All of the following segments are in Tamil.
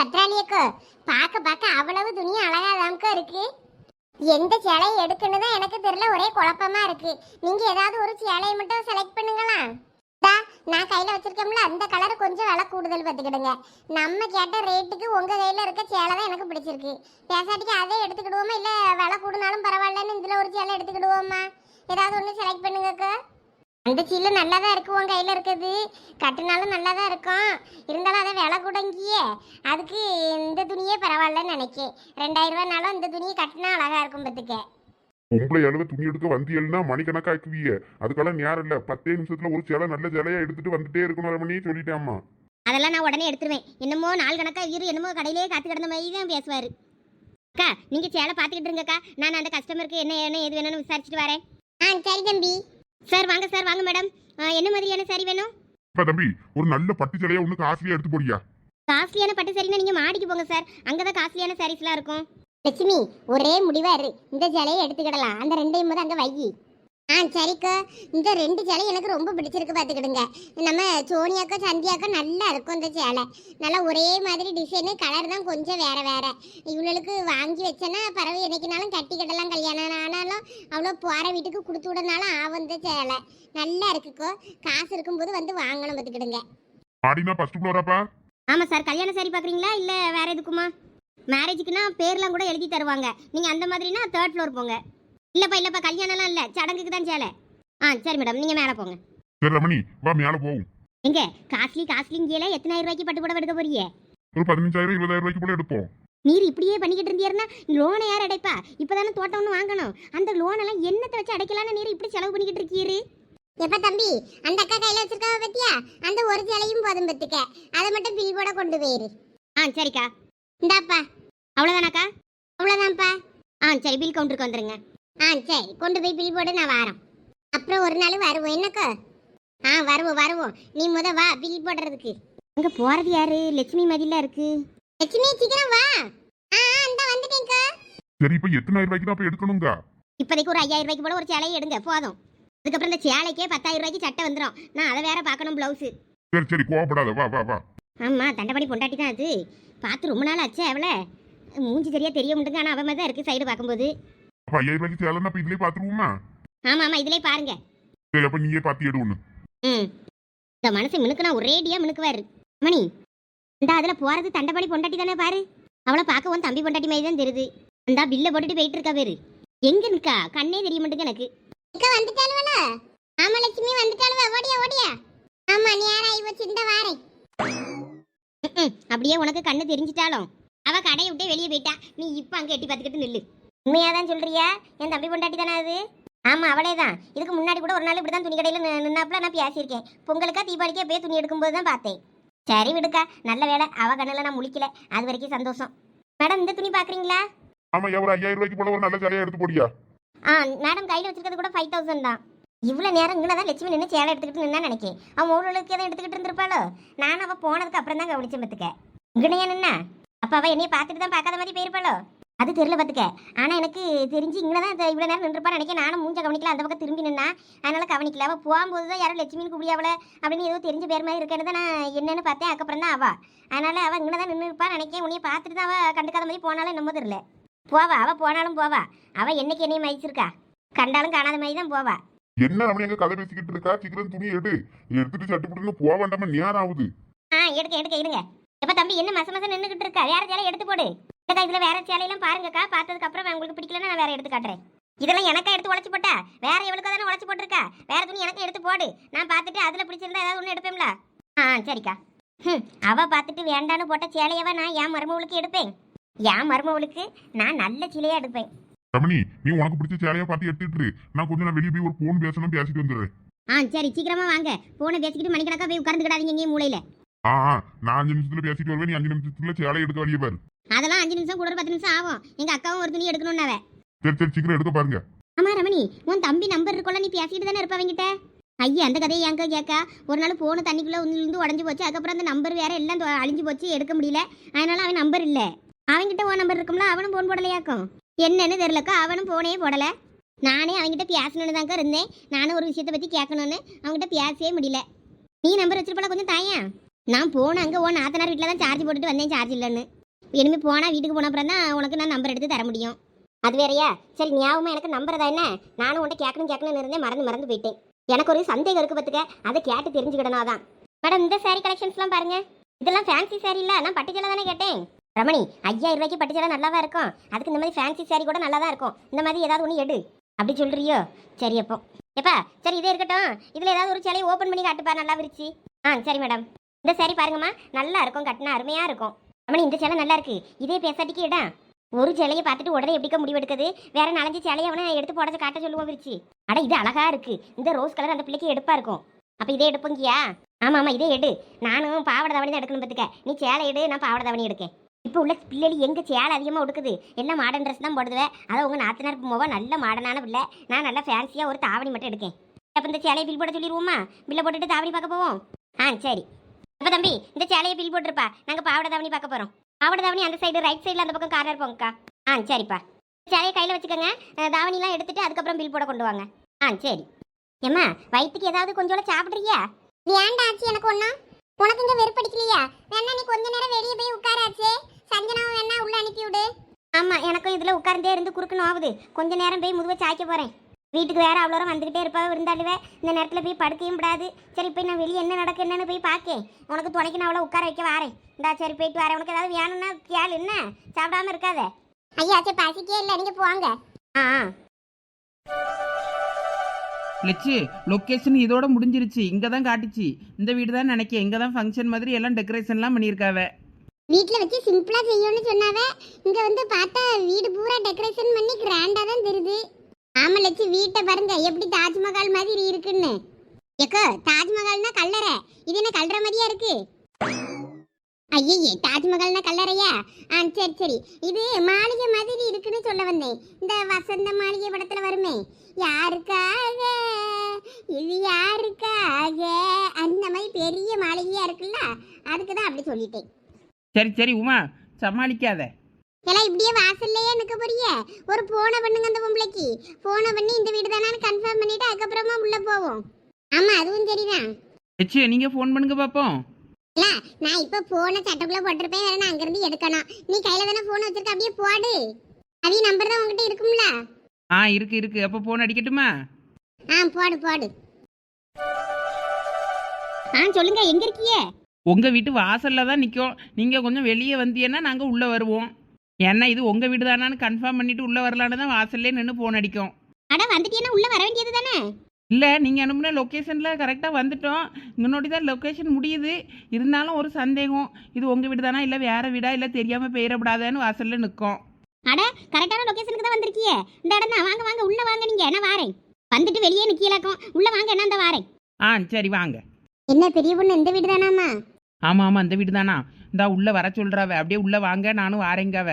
பத்ராலியக்கோ பார்க்க பார்க்க அவ்வளவு துணியும் அழகாதாம்க்கா இருக்கு. எந்த சேலையை எடுக்கணும் தான் எனக்கு தெரியல ஒரே குழப்பமா இருக்கு. நீங்க ஏதாவது ஒரு சேலையை மட்டும் செலக்ட் பண்ணுங்களா? நான் கையில வச்சிருக்கோம்ல அந்த கலர் கொஞ்சம் விலை கூடுதல் பார்த்துக்கிடுங்க. நம்ம கேட்ட ரேட்டுக்கு உங்க கையில இருக்க சேலை தான் எனக்கு பிடிச்சிருக்கு. பேசாட்டிக்கு அதே எடுத்துக்கிடுவோமா இல்ல விலை கூடுனாலும் பரவாயில்லன்னு இதுல ஒரு சேலை எடுத்துக்கிடுவோமா? ஏதாவது ஒன்று செலக்ட் பண்ணுங்கக்கா. அந்த சீல நல்லா தான் இருக்கு உன் கையில இருக்குது. கட்டினாலும் நல்லா தான் இருக்கும். இருந்தாலும் அதை விலை கூடங்கியே. அதுக்கு இந்த துணியே பரவாயில்லன்னு நினைக்கேன். ரெண்டாயிரம் ரூபாய்னாலும் இந்த துணியை கட்டினா அழகா இருக்கும் பத்துக்க உங்களை அளவு துணி எடுக்க வந்தியல்னா மணிக்கணக்காக்குவீங்க அதுக்கெல்லாம் நேரம் இல்ல. பத்தே நிமிஷத்துல ஒரு சேலை நல்ல சேலையா எடுத்துட்டு வந்துட்டே இருக்கணும் ரமணி சொல்லிட்டேம்மா. அதெல்லாம் நான் உடனே எடுத்துருவேன். என்னமோ நாள் கணக்கா இரு என்னமோ கடையிலேயே காத்து கிடந்த மாதிரி தான் பேசுவார். அக்கா நீங்க சேலை பார்த்துக்கிட்டு இருங்கக்கா. நான் அந்த கஸ்டமருக்கு என்ன என்ன எது வேணும்னு விசாரிச்சுட்டு வரேன். ஆ சரி தம்பி. சார் வாங்க சார் வாங்க மேடம். என்ன மாதிரியான சாரி வேணும்? இப்ப தம்பி ஒரு நல்ல பட்டு சேலையா ஒண்ணு காஸ்ட்லியா எடுத்து போடியா காஸ்ட்லியான பட்டு சாரினா நீங்க மாடிக்கு போங்க சார். அங்கதான் காஸ்ட்லியான சாரீஸ்லாம் இருக்கும். லட்சுமி ஒரே முடிவா இரு. இந்த சேலையை எடுத்துக்கிடலாம். அந்த ரெண்டையும் போது அங்க வை ஆ சரிக்கா. இந்த ரெண்டு சேலை எனக்கு ரொம்ப பிடிச்சிருக்கு பார்த்துக்கிடுங்க நம்ம சோனியாக்கா சந்தியாக்கா நல்லா இருக்கும் இந்த சேலை. நல்லா ஒரே மாதிரி டிசைனு கலர் தான் கொஞ்சம் வேற வேற. இவளுக்கு வாங்கி வச்சேன்னா பறவை என்னைக்குனாலும் கட்டிக்கிடலாம் கல்யாணம் ஆனாலும் அவ்வளோ போகிற வீட்டுக்கு கொடுத்து விடனாலும் ஆகும் இந்த சேலை. நல்லா இருக்குக்கோ. காசு இருக்கும்போது வந்து வாங்கணும் பார்த்துக்கிடுங்க மாடினா ஃபர்ஸ்ட் ஃப்ளோராப்பா ஆமா சார் கல்யாண சாரி பாக்குறீங்களா இல்ல வேற எதுக்குமா? மேரேஜுக்குன்னா பேர்லாம் கூட எழுதி தருவாங்க. நீங்க அந்த மாதிரினா தேர்ட் ஃப்ளோர் போங்க. இல்லப்பா இல்லப்பா கல்யாணம்லாம் இல்ல. சடங்குக்கு தான் சேலை. ஆ சரி மேடம் நீங்க மேலே போங்க. சரி ரமணி வா மேல போகும் எங்க? காஸ்ட்லி காஸ்ட்லிங்கேல எத்தனாயிரம் ரூபாய்க்கு பட்டு புடவை எடுக்க போறீங்க? ஒரு பதினஞ்சாயிரம் இருபதாயிரம் ரூபாய்க்கு போல எடுப்போம். நீர் இப்படியே பண்ணிக்கிட்டு இருந்தீர்னா லோனை யார் அடைப்பா? இப்பதானே தோட்டம் ஒன்று வாங்கணும். அந்த லோன் எல்லாம் என்னத்தை வச்சு அடைக்கலாம்னு நீர் இப்படி செலவு பண்ணிக்கிட்டு இருக்கீரு? எப்ப தம்பி அந்த அக்கா கையில வச்சிருக்காவ பத்தியா? அந்த ஒரு சேலையும் போதும் பத்துக்க. அதை மட்டும் பில் போட கொண்டு போயிரு. ஆ சரிக்கா. இந்தாப்பா. அவ்வளோதானாக்கா அவ்வளவுதான்ப்பா. ஆ சரி பில் கவுண்டருக்கு வந்துருங்க. ஆ சரி. கொண்டு போய் பில் போடு நான் வாரோம். அப்புறம் ஒரு நாள் வருவோம். என்னக்கா? ஆ வருவோம் வருவோம். நீ முத வா பில் போடுறதுக்கு. அங்க போறது யாரு? லட்சுமி மாதிரிலாம் இருக்கு. லட்சுமி சீக்கிரம் வா. ஆ இந்தா வந்துட்டேன்க்கா. சரி இப்ப எத்தனாயிரம் ரூபாய்க்கு தான் எடுக்கணுங்க இப்போதைக்கு ஒரு ஐயாயிரம் ரூபாய்க்கு போல ஒரு சேலையை எடுங்க போதும். அதுக்கப்புறம் இந்த சேலைக்கே பத்தாயிரம் ரூபாய்க்கு சட்டை வந்துடும் நான் அதை வேற பார்க்கணும் பிளவுஸு சரி சரி கோவப்படாத. வா வா வா. ஆமா தண்டபடி பொண்டாட்டி தான் அது. பார்த்து ரொம்ப நாள் ஆச்சே அவளை. மூஞ்சி சரியா தெரிய முடியுங்க ஆனால் அவன் தான் இருக்கு சைடு பார்க்கும்போது. அப்ப ஐயாயிரம் ரூபாய்க்கு சேலைன்னா அப்ப இதுலயே பாத்துருவோமா? ஆமா ஆமா இதுலயே பாருங்க. சரி அப்ப நீயே பாத்து எடு ஒண்ணு. ம். இந்த மனசு மினுக்குனா ஒரேடியா மினுக்குவாரு. மணி இந்த அதுல போறது தண்டபடி பொண்டாட்டி தானே பாரு. அவளை பார்க்க உன் தம்பி பொண்டாட்டி மாதிரி தான் தெரியுது. அந்த பில்ல போட்டுட்டு போயிட்டு இருக்கா பேரு. எங்க நிக்கா? கண்ணே தெரிய மாட்டேங்க எனக்கு. அக்கா வந்துட்டாளுவல ஆமா லட்சுமி வந்துட்டாளுவ? ஓடியா ஓடியா? ஆமா நீ யாரா இவ சிந்த வாரேன் ம்ம். அப்படியே உனக்கு கண்ணு தெரிஞ்சிட்டாலும். அவ கடையை விட்டே வெளியே போயிட்டா. நீ இப்ப அங்க எட்டி பார்த்துக்கிட்டு நில்லு. உண்மையாதான் சொல்றியா? என் தம்பி பொண்டாட்டி தானே அது? ஆமா அவளே தான் இதுக்கு முன்னாடி கூட ஒரு நாள் இப்படிதான் துணி கடையில நின்னாப்புல நான் பேசியிருக்கேன். பொங்கலுக்கா தீபாவளிக்கா போய் துணி எடுக்கும்போது தான் பார்த்தேன். சரி விடுக்கா நல்ல வேலை அவ கண்ணுல நான் முழிக்கல. அது வரைக்கும் சந்தோஷம். மேடம் இந்த துணி பாக்குறீங்களா? ஆமா ஒரு ஐயாயிரம் ரூபாய்க்கு போல ஒரு நல்ல சேலையா எடுத்து போடியா? ஆ மேடம் கையில வச்சிருக்கிறது கூட ஃபைவ் தௌசண்ட் தான். இவ்வளவு நேரம் இங்கே தான் லட்சுமி நின்று சேலை எடுத்துக்கிட்டு நின்னா நினைக்கேன். அவன் ஊழலுக்கு எதை எடுத்துக்கிட்டு இருந்திருப்பாளோ? நான் அவ போனதுக்கு அப்புறம் தான் கவனிச்சேன் பத்துக்க இங்கனையா நின்னா? அப்ப அவ என்னைய பார்த்துட்டு தான் பார்க்காத மாதிரி போயிருப்பாளோ? அது தெரியல பத்துக்க ஆனா எனக்கு தெரிஞ்சு இங்கே தான் இவ்வளவு நேரம் நின்றுப்பா நினைக்க நானும் மூஞ்ச கவனிக்கல. அந்த பக்கம் திரும்பி நின்னா அதனால கவனிக்கல. அவ போகும்போது தான் யாரும் லட்சுமின்னு கூப்பிடியாவல அப்படின்னு ஏதோ தெரிஞ்ச பேர் மாதிரி இருக்கேன்னு தான் நான் என்னன்னு பார்த்தேன். அதுக்கப்புறம் தான் அவ. அதனால அவ இங்கே தான் நின்று இருப்பா நினைக்கேன். உன்னைய பார்த்துட்டு தான் அவ கண்டுக்காத மாதிரி போனாலும் என்னமோ தெரியல. போவா. அவ போனாலும் போவா. அவ என்னைக்கு என்னையும் மதிச்சிருக்கா? கண்டாலும் காணாத மாதிரி தான் போவா. என்ன ரமணி எங்க கதை பேசிக்கிட்டு இருக்கா? சீக்கிரம் துணி எடு. எடுத்துட்டு சட்டு புட்டுன்னு போக வேண்டாமா? நேரம் ஆகுது. ஆ எடுக்க எடுக்க இருங்க எப்ப தம்பி என்ன மச மசம் நின்றுகிட்டு இருக்கா? வேற சேலை எடுத்து போடு. அக்கா இதுல வேற சேலையெல்லாம் பாருங்கக்கா. பார்த்ததுக்கு அப்புறம் உங்களுக்கு பிடிக்கலன்னா நான் வேற எடுத்து காட்டுறேன். இதெல்லாம் எனக்கா எடுத்து உழைச்சு போட்டா? வேற எவ்வளவு தானே உழைச்சு போட்டிருக்கா? வேற துணி எனக்கு எடுத்து போடு. நான் பார்த்துட்டு அதுல பிடிச்சிருந்தா ஏதாவது ஒன்று எடுப்பேன்ல. ஆ சரிக்கா. ம் அவ பார்த்துட்டு வேண்டான்னு போட்ட சேலையவ நான் என் மருமவளுக்கு எடுப்பேன். என் மருமவளுக்கு நான் நல்ல சிலையா எடுப்பேன். ரமணி நீ உனக்கு பிடிச்ச சேலையா பார்த்து எடுத்துட்டு. நான் கொஞ்சம் நான் வெளியே போய் ஒரு போன் பேசணும் பேசிட்டு வந்துடுறேன். ஆ சரி சீக்கிரமா வாங்க. போனை பேசிக்கிட்டு மணிக்கணக்கா போய் உட்கார்ந்துக்கிடாதீங்க எங்கேயும் மூலையில ஆ நான் அஞ்சு நிமிஷத்துல பேசிட்டு வருவேன். நீ அஞ்சு நிமிஷத்துல சேலை எடுக்க வழியே பாரு. அதெல்லாம் அஞ்சு நிமிஷம் கூட ஒரு பத்து நிமிஷம் ஆகும். எங்க அக்காவும் ஒரு துணி எடுக்கணும்னாவே. சரி சரி சீக்கிரம் எடுக்க பாருங்க. ஆமா ரமணி உன் தம்பி நம்பர் இருக்குள்ள நீ பேசிட்டு தானே இருப்ப அவங்கிட்ட ஐயா அந்த கதையை எங்க கேட்கா? ஒரு நாள் போன தண்ணிக்குள்ள இருந்து உடஞ்சு போச்சு. அதுக்கப்புறம் அந்த நம்பர் வேற எல்லாம் அழிஞ்சு போச்சு. எடுக்க முடியல. அதனால அவன் நம்பர் இல்ல. அவன்கிட்ட உன் நம்பர் இருக்கும்ல அவனும் போன் போடலையாக்கும்? என்னன்னு தெரியலக்கா அவனும் போனே போடல. நானே அவன்கிட்ட பேசணும்னு தாங்க இருந்தேன். நானும் ஒரு விஷயத்தை பத்தி கேட்கணும்னு அவன்கிட்ட பேசவே முடியல. நீ நம்பர் வச்சிருப்பல கொஞ்சம் தாயா? நான் போன அங்கே உன் நாத்தனார் வீட்டில் தான் சார்ஜ் போட்டுட்டு வந்தேன் சார்ஜ் இல்லைன்னு. இனிமேல் போனால் வீட்டுக்கு போன அப்புறம் தான் உனக்கு நான் நம்பர் எடுத்து தர முடியும். அது வேறயா? சரி ஞாபகமாக எனக்கு நம்பர் தான் என்ன? நானும் உன்ட்ட கேட்கணும் கேட்கணும்னு இருந்தேன் மறந்து மறந்து போயிட்டேன். எனக்கு ஒரு சந்தேகம் இருக்கு பார்த்துக்க அதை கேட்டு தெரிஞ்சுக்கிடணும் அதான். மேடம் இந்த சாரீ கலெக்ஷன்ஸ்லாம் பாருங்க. இதெல்லாம் ஃபேன்சி saree இல்லை. நான் பட்டு சேலை தானே கேட்டேன். ரமணி ஐயாயிரம் ரூபாய்க்கு பட்டு சேலை நல்லாவா இருக்கும்? அதுக்கு இந்த மாதிரி ஃபேன்சி saree கூட நல்லா தான் இருக்கும்? இந்த மாதிரி ஏதாவது ஒன்று எடு. அப்படி சொல்கிறியோ சரி அப்போ. எப்பா சரி இதே இருக்கட்டும். இதில் ஏதாவது ஒரு சேலையை ஓப்பன் பண்ணி காட்டுப்பா. நல்லா விரிச்சு. ஆ சரி மேடம். இந்த saree பாருங்கம்மா. நல்லா இருக்கும் கட்டினா அருமையாக இருக்கும். ரமணி இந்த சேலை நல்லா இருக்கு. இதே பேசாட்டிக்கு இடம். ஒரு சேலையை பார்த்துட்டு உடனே எப்படிக்க முடிவெடுக்குது வேற நாலஞ்சு சேலையை அவனை எடுத்து போட காட்ட சொல்லுவோம் விரிச்சு. அட இது அழகா இருக்கு. இந்த ரோஸ் கலர் அந்த பிள்ளைக்கு எடுப்பா இருக்கும். அப்போ இதே எடுப்பங்கியா? ஆமாம் ஆமாம் இதே எடு. நானும் பாவாடை தாவணி தான் எடுக்கணும் பார்த்துக்க நீ சேலை எடு நான் பாவாடை தாவணி எடுக்கேன். இப்போ உள்ள பிள்ளைகள் எங்கே சேலை அதிகமாக உடுக்குது? எல்லாம் மாடர்ன் ட்ரெஸ் தான் போடுதுவேன் அதை உங்கள் நாத்தனார் போவா நல்ல மாடர்னான பிள்ளை. நான் நல்லா ஃபேன்சியாக ஒரு தாவணி மட்டும் எடுக்கேன். அப்போ இந்த சேலையை பில் போட சொல்லிடுவோமா பில்லை போட்டுட்டு தாவணி பார்க்க போவோம். ஆ சரி. அப்போ தம்பி இந்த சேலையை பில் போட்டிருப்பா. நாங்கள் பாவாடை தாவணி பார்க்க போகிறோம் பாவாடை தாவணி அந்த சைடு ரைட் சைடில் அந்த பக்கம் கார்னர் போங்கக்கா. ஆ சரிப்பா. சேலையை கையில் வச்சுக்கோங்க. தாவணிலாம் எடுத்துட்டு அதுக்கப்புறம் பில் போட கொண்டு வாங்க. ஆ சரி. ஏம்மா வயிற்றுக்கு ஏதாவது கொஞ்சோட சாப்பிட்றியா? வேண்டாம் ஆச்சி எனக்கு ஒன்றும் உனக்கு இங்கே வெறுப்படிக்கலையா வேணா நீ கொஞ்ச நேரம் வெளியே போய் உட்காராச்சே சஞ்சனாவும் வேணா உள்ள அனுப்பி விடு ஆமாம் எனக்கும் இதில் உட்கார்ந்தே இருந்து குறுக்கணும் ஆகுது கொஞ்ச நேரம் போய் முதுவை சாய்க்க போகிறேன் வீட்டுக்கு வேற அவ்வளோ வந்துக்கிட்டே இருப்பா இருந்தாலுவே இந்த நேரத்தில் போய் படுக்கையும் விடாது. சரி போய் நான் வெளியே என்ன நடக்கு என்னன்னு போய் பார்க்கேன் உனக்கு துணைக்கு நான் அவ்வளோ உட்கார வைக்க வாரேன். இந்தா சரி போயிட்டு வரேன். உனக்கு ஏதாவது வேணும்னா கேளு என்ன? சாப்பிடாம இருக்காத. ஐயா ஆச்சி பசிக்கே இல்லை. நீங்கள் போவாங்க ஆ லட்சு லொக்கேஷன் இதோட முடிஞ்சிருச்சு. இங்கே தான் காட்டுச்சு. இந்த வீடு தான் நினைக்கிறேன் இங்கே தான் ஃபங்க்ஷன் மாதிரி எல்லாம் டெக்கரேஷன்லாம் பண்ணியிருக்காவ. வீட்டில் வச்சு சிம்பிளாக செய்யணும்னு சொன்னாவே. இங்கே வந்து பார்த்தா வீடு பூரா டெக்கரேஷன் பண்ணி கிராண்டாக தான் தெரியுது. ஆமா லட்சு வீட்டை பாருங்க எப்படி தாஜ்மஹால் மாதிரி இருக்குன்னு. எக்கோ தாஜ்மஹால்னா கல்லறை. இது என்ன கல்லற மாதிரியா இருக்கு? ஐயே தாஜ்மஹால்னா கல்லறையா? ஆ சரி சரி. இது மாளிகை மாதிரி இருக்குன்னு சொல்ல வந்தேன். இந்த வசந்த மாளிகை படத்துல வருமே. யாருக்காக? இது யாருக்காக? அந்த மாதிரி பெரிய மாளிகையா இருக்குல்ல அதுக்கு தான் அப்படி சொல்லிட்டேன். சரி சரி உமா சமாளிக்காத. எல்லாம் இப்படியே வாசல்லையே நிக்க போறிய? ஒரு போனை பண்ணுங்க அந்த பொம்பளைக்கு. போனை பண்ணி இந்த வீடு தானு கன்ஃபார்ம் பண்ணிட்டு அதுக்கப்புறமா உள்ள போவோம். ஆமா அதுவும் சரிதான். லட்சு நீங்கள் ஃபோன் பண்ணுங்க பார்ப்போம் இல்ல நான் இப்ப போனை சட்டக்குள்ள போட்டிருப்பேன் வேற நான் அங்கிருந்து எடுக்கணும். நீ கையில தானே போன் வச்சிருக்க அப்படியே போடு. அவிய நம்பர் தான் உங்ககிட்ட இருக்கும்ல? ஆ இருக்கு இருக்கு. அப்போ ஃபோன் அடிக்கட்டுமா? ஆ போடு போடு. ஆ சொல்லுங்க எங்கே இருக்கியே? உங்கள் வீட்டு வாசலில் தான் நிற்கும் நீங்கள் கொஞ்சம் வெளியே வந்தீங்கன்னா நாங்கள் உள்ளே வருவோம். ஏன்னா இது உங்கள் வீடு தானான்னு கன்ஃபார்ம் பண்ணிட்டு உள்ளே வரலான்னு தான் வாசல்லே நின்று ஃபோன் அடிக்கும். அட வந்துட்டீங்கன்னா உள்ளே வர வேண்டியது தானே? இல்லை நீங்கள் அனுப்புன லொக்கேஷனில் கரெக்டாக வந்துட்டோம். இங்கனோடி தான் லொக்கேஷன் முடியுது. இருந்தாலும் ஒரு சந்தேகம். இது உங்கள் வீடு தானா இல்லை வேறு வீடா இல்லை தெரியாமல் பெயரப்படாதான்னு வாசலில் நிற்கும். அட கரெக்டான லொகேஷனுக்கு தான் வந்திருக்கியே. இந்த இடம் தான். வாங்க வாங்க உள்ள வாங்க நீங்க. நான் வாரேன். வந்துட்டு வெளியே நிக்கலாக்கும். உள்ள வாங்க என்ன இந்த வாரேன். ஆ சரி வாங்க. என்ன பெரிய பொண்ணு இந்த வீடு தானாமா ஆமாம் ஆமாம் அந்த வீடு தானா? இந்தா உள்ளே வர சொல்கிறாவ அப்படியே உள்ளே வாங்க நானும் வாரேங்காவ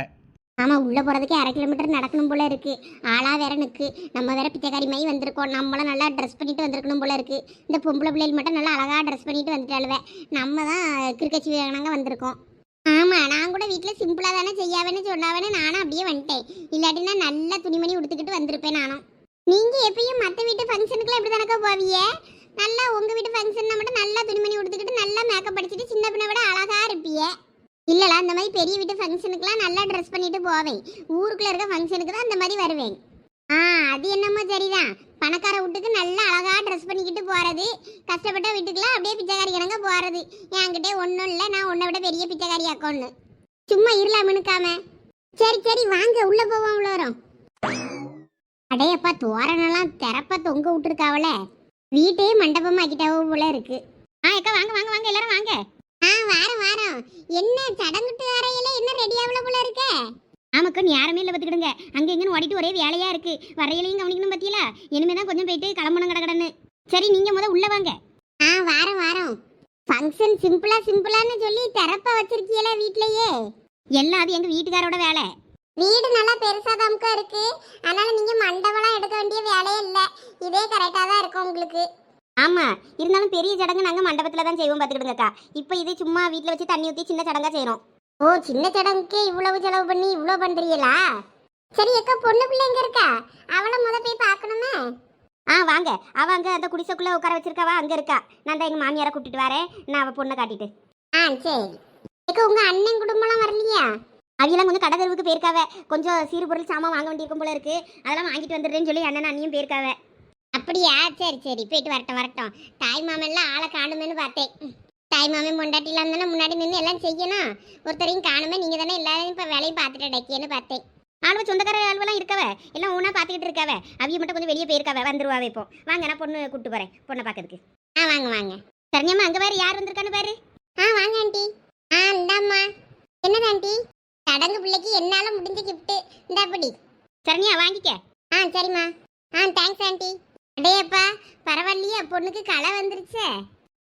ஆமாம் உள்ளே போகிறதுக்கே அரை கிலோமீட்டர் நடக்கணும் போல இருக்குது ஆளாக வேற நிற்கு நம்ம வேற பிச்சைக்காரி மாதிரி வந்திருக்கோம். நம்மளும் நல்லா ட்ரெஸ் பண்ணிட்டு வந்திருக்கணும் போல இருக்குது இந்த பொம்பளை பிள்ளைகள் மட்டும் நல்லா அழகாக ட்ரெஸ் பண்ணிட்டு வந்துட்டாளுவே. நம்ம தான் கிரிக்கெட் வேணாங்க வந்திருக்கோம். ஆமாம் நான் கூட வீட்டில் சிம்பிளாக தானே செய்யாவேன்னு சொன்னாவேன்னு நானும் அப்படியே வந்துட்டேன். இல்லாட்டினா நல்ல துணிமணி உடுத்துக்கிட்டு வந்திருப்பேன் நானும். நீங்கள் எப்பயும் மற்ற வீட்டு ஃபங்க்ஷனுக்குலாம் எப்படி தானக்கா போவீங்க? நல்லா உங்கள் வீட்டு ஃபங்க்ஷன்னா மட்டும் நல்லா துணிமணி உடுத்துக்கிட்டு நல்லா மேக்கப் படிச்சுட்டு சின்ன பின்ன விட அழகாக இருப்பீங்க இல்லைடா அந்த மாதிரி பெரிய வீட்டு ஃபங்க்ஷனுக்குலாம் நல்லா ட்ரெஸ் பண்ணிட்டு போவேன். ஊருக்குள்ளே இருக்க ஃபங்க்ஷனுக்கு தான் அந்த மாதிரி வருவேன். ஆ அது என்னமோ சரிதான். பணக்கார வீட்டுக்கு நல்லா அழகாக ட்ரெஸ் பண்ணிக்கிட்டு போகிறது கஷ்டப்பட்ட வீட்டுக்குலாம் அப்படியே பிச்சைக்காரி கிணங்க போகிறது என்கிட்டே ஒன்றும் இல்லை நான் உன்னை விட பெரிய பிச்சைக்காரி அக்கௌண்ட் சும்மா இருளாமனுக்காம சரி சரி வாங்க உள்ளே போவோம் உள்ள வரும் அடையப்பா தோரணெல்லாம் திறப்ப தொங்க விட்டுருக்காவல வீட்டையே மண்டபமாக்கிட்டாவோ போல இருக்கு. ஆ அக்கா வாங்க வாங்க வாங்க எல்லாரும் வாங்க. ஆ வாரம் வாரம். என்ன சடங்குட்டு அறையில என்ன ரெடி ஆகல போல இருக்க? யாருமே இல்லை பார்த்துக்கிடுங்க அங்கே எங்கன்னு ஓடிட்டு ஒரே வேலையா இருக்கு. வரையிலையும் கவனிக்கணும் பத்தியில இனிமே தான் கொஞ்சம் போயிட்டு கிளம்பணும் கடகடன்னு. சரி நீங்க முத உள்ள வாங்க. ஆ வாரம் வாரம். ஃபங்க்ஷன் சிம்பிளா சிம்பிளான்னு சொல்லி திறப்பா வச்சிருக்கீல வீட்லயே? எல்லாம் அது எங்க வீட்டுக்காரோட வேலை. வீடு நல்லா பெருசாதாம்க்கா இருக்கு. அதனால நீங்க மண்டபம்லாம் எடுக்க வேண்டிய வேலையே இல்ல. இதே கரெக்டா தான் இருக்கும் உங்களுக்கு. ஆமா இருந்தாலும் பெரிய சடங்கு நாங்க மண்டபத்துல தான் செய்வோம் பார்த்துக்கிடுங்கக்கா இப்போ இது சும்மா வீட்ல வச்சு தண்ணி ஊற்றி சின்ன சடங்கா செய்றோம். ஓ சின்ன சடங்குக்கே இவ்வளவு செலவு பண்ணி இவ்வளோ பண்றீங்களா? சரி அக்கா பொண்ணு பிள்ளை எங்க இருக்கா? அவளை முத போய் பார்க்கணுமே. ஆ வாங்க. அவ அங்க அந்த குடிசைக்குள்ள உட்கார வச்சிருக்காவா? அங்க இருக்கா. நான் தான் எங்க மாமியாரை கூட்டிட்டு வரேன். நான் அவ பொண்ணை காட்டிட்டு. ஆ சரி. ஏக்கா உங்க அண்ணன் குடும்பம்லாம் வரலையா? அவையெல்லாம் கொஞ்சம் கடை தெருவுக்கு போயிருக்காவ. கொஞ்சம் சீறு பொருள் சாமான் வாங்க வேண்டியிருக்கும் போல இருக்கு. அதெல்லாம் வாங்கிட்டு வந்துடுறேன்னு சொல்லி அண்ணன் அண்ணியும் போயிருக்காவ. அப்படியா? சரி சரி. போயிட்டு வரட்டும் வரட்டும். தாய் மாமெல்லாம் ஆளை காணுமேன்னு பார்த்தேன். தாய் மாமன் பொண்டாட்டிலாம் தானே முன்னாடி நின்று எல்லாம் செய்யணும்? ஒருத்தரையும் காணுமே நீங்கள் தானே எல்லாரும் இப்போ வேலையும் பார்த்துட்டு டக்கியன்னு பார்த்தேன். ஆளுவ சொந்தக்கார ஆளுவெல்லாம் இருக்கவ? எல்லாம் ஒன்றா பார்த்துக்கிட்டு இருக்காவ? அவிய மட்டும் கொஞ்சம் வெளியே போயிருக்காவ? வந்துருவாவே இப்போ. வாங்க நான் பொண்ணு கூப்பிட்டு போறேன் பொண்ணை பார்க்கறதுக்கு. ஆ வாங்க வாங்க. சரண்யம்மா அங்கே பாரு யார் வந்திருக்கான்னு பாரு. ஆ வாங்க ஆண்டி. ஆ இந்தாம்மா என்னது ஆண்டி? சடங்கு பிள்ளைக்கு என்னால முடிஞ்ச கிஃப்ட் இந்தாப்படி சரண்யா வாங்கிக்க. ஆ சரிம்மா. ஆ தேங்க்ஸ் ஆண்டி. அடேப்பா பரவாயில்லையே பொண்ணுக்கு களை வந்துருச்சே.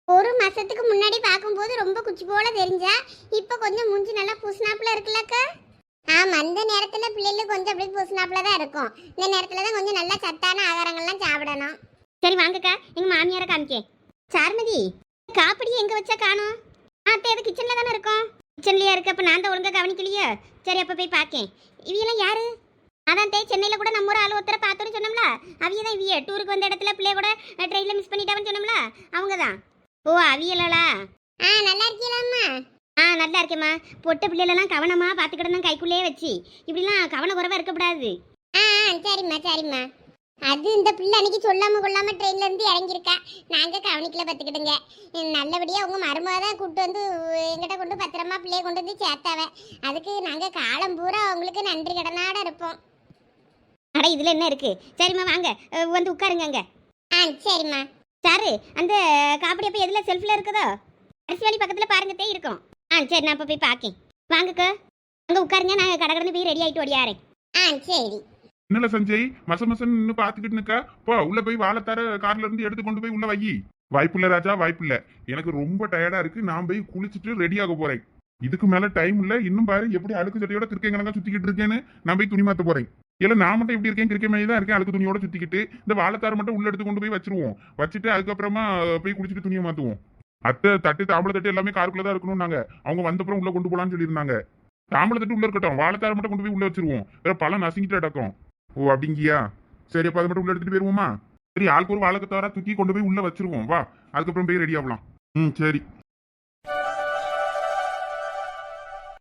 ஒரு மாசத்துக்கு முன்னாடி பார்க்கும்போது ரொம்ப குச்சி போல தெரிஞ்சா இப்போ கொஞ்சம் மூஞ்சி நல்லா பூசினாப்புல இருக்குல்லக்கா? ஆமாம் அந்த நேரத்துல பிள்ளைகளுக்கு கொஞ்சம் அப்படியே பூசினாப்புல தான் இருக்கும். இந்த நேரத்துல தான் கொஞ்சம் நல்லா சத்தான ஆகாரங்கள்லாம் சாப்பிடணும். சரி வாங்கக்கா. எங்கள் மாமியாரை காமிக்கே. சார்மதி காப்பிடி எங்கே வச்சா காணோம்? அத்தை அது கிச்சனில் தானே இருக்கும். கிச்சன்லயா இருக்கு அப்போ நான் தான் ஒழுங்கா கவனிக்கலையோ. சரி அப்போ போய் பார்க்கேன். இவையெல்லாம் யாரு? அதான் தே சென்னையில் கூட நம்ம ஒரு ஆள் ஒருத்தரை பார்த்தோன்னு சொன்னோம்ல? அவிய தான் இவிய டூருக்கு வந்த இடத்துல பிள்ளைய கூட ட்ரெயினில் மிஸ் பண்ணிட்டாவன்னு சொன்னோம்ல? அவங்க தான் ஓ அவியலா ஆ நல்லா இருக்கீங்களாம்மா ஆ நல்லா இருக்கேம்மா. பொட்ட பிள்ளைகளெல்லாம் கவனமாக பார்த்துக்கிடணும் கைக்குள்ளேயே வச்சு. இப்படிலாம் கவன குறைவாக இருக்கக்கூடாது. ஆ சரிம்மா சரிம்மா. அது இந்த பிள்ளை அன்னைக்கு சொல்லாம கொள்ளாம ட்ரெயின்ல இருந்து இறங்கியிருக்கா. நாங்க கவனிக்கல பார்த்துக்கிடுங்க. நல்லபடியா உங்க மருமக தான் கூட்டு வந்து எங்கிட்ட கொண்டு பத்திரமா பிள்ளைய கொண்டு வந்து சேர்த்தாவ. அதுக்கு நாங்க காலம் பூரா உங்களுக்கு நன்றி கடனாட இருப்போம். அட இதில் என்ன இருக்கு? சரிம்மா வாங்க. வந்து உட்காருங்க அங்கே. ஆ சரிம்மா. சாரு அந்த காப்படி அப்போ எதில் செல்ஃபில் இருக்குதோ? அரிசி வழி பக்கத்தில் பாருங்கத்தே இருக்கும். ஆ சரி நான் இப்போ போய் பார்க்கேன் வாங்கக்கா. அங்கே உட்காருங்க நான் கடை கடந்து போய் ரெடி ஆகிட்டு ஓடியாரேன் ஆ சரி. என்னல சஞ்சய்? மச மசன் நின்னு பாத்துக்கிட்டு நிக்கா. போ உள்ள போய் வாழைத்தார கார்ல இருந்து எடுத்து கொண்டு போய் உள்ள வை வாய்ப்பில்ல ராஜா வாய்ப்பில்ல எனக்கு ரொம்ப டயர்டா இருக்கு. நான் போய் குளிச்சுட்டு ரெடி ஆக போறேன். இதுக்கு மேல டைம் இல்ல. இன்னும் பாரு எப்படி அழுக்கு சட்டையோட கிருக்கங்க சுத்திக்கிட்டு இருக்கேன்னு நான் போய் துணி மாத்த போறேன். இல்ல நான் மட்டும் எப்படி இருக்கேன் கிரிக்கெட் மாதிரி தான் இருக்கேன் அழுக்கு துணியோட சுத்திக்கிட்டு இந்த வாழைத்தார மட்டும் உள்ள எடுத்து கொண்டு போய் வச்சிருவோம். வச்சுட்டு அதுக்கப்புறமா போய் குடிச்சிட்டு துணியை மாத்துவோம். அத்தை தட்டு தாம்பளை தட்டு எல்லாமே காருக்குள்ள தான் இருக்கணும் நாங்க அவங்க வந்தப்புறம் உள்ள கொண்டு போலாம்னு சொல்லியிருந்தாங்க. தாம்பளை தட்டு உள்ள இருக்கட்டும் வாழைத்தார மட்டும் கொண்டு போய் உள்ள வச்சிருவோம். வேற பழம் நசுங்கிட்டு அடக்கும் ஓ அப்படிங்கியா? சரி அப்ப அதை மட்டும் உள்ள எடுத்துட்டு போயிருவோமா? சரி ஆளுக்கு ஒரு வாழைக்கு தூக்கி கொண்டு போய் உள்ள வச்சிருவோம். வா அதுக்கப்புறம் போய் ரெடி ஆகலாம். ம் சரி.